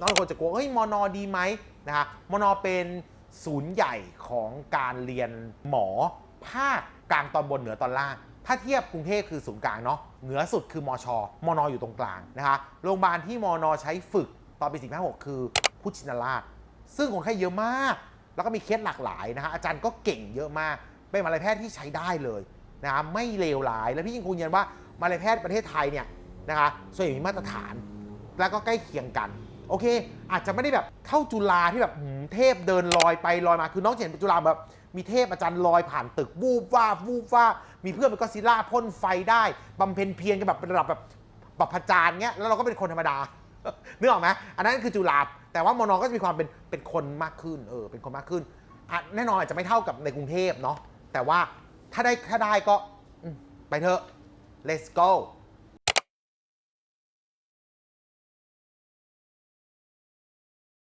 น้องคนจะกลัวเฮ้ยมอนอดีไหมนะคะมอนอเป็นศูนย์ใหญ่ของการเรียนหมอภาคกลางตอนบนเหนือตอนล่าง ถ้าเทียบกรุงเทพคือศูนย์กลางเนาะเหนือสุดคือมอชอมอนออยู่ตรงกลางนะคะโรงพยาบาลที่มอนอใช้ฝึกตอนปี456คือพุชินราช ซึ่งคนไข้เยอะมาก แล้วก็มีเคสหลากหลายนะฮะอาจารย์ก็เก่งเยอะมาก เป็นมาลัยแพทย์ที่ใช้ได้เลยนะะไม่เลวร้าย แล้วพี่ยังคงยืนยันว่ามาลัยแพทย์ประเทศไทยเนี่ยนะคะส่วนใหญ่มีมาตรฐาน แล้วก็ใกล้เคียงกัน โอเค อาจจะไม่ได้แบบเท่าจุฬาที่แบบหืมเทพเดินลอยไปลอยมา คือน้องจะเห็นจุฬาแบบมีเทพอาจารย์ลอยผ่านตึกวูบว่าบวูบว่าบมีเพื่อนเป็นก็อดซิลล่าพ่นไฟได้บำเพ็ญเพียรกันแบบเป็นระดับแบบบัพจารย์เงี้ยแล้วเราก็เป็นคนธรรมดา นึกออกไหมอันนั้นคือจุฬาแต่ว่ามอนอก็จะมีความเป็นเป็นคนมากขึ้นเออเป็นคนมากขึ้นอะแน่นอนอาจจะไม่เท่ากับในกรุงเทพเนาะแต่ว่าถ้าได้ถ้าได้ก็อืมไปเถอะ let's go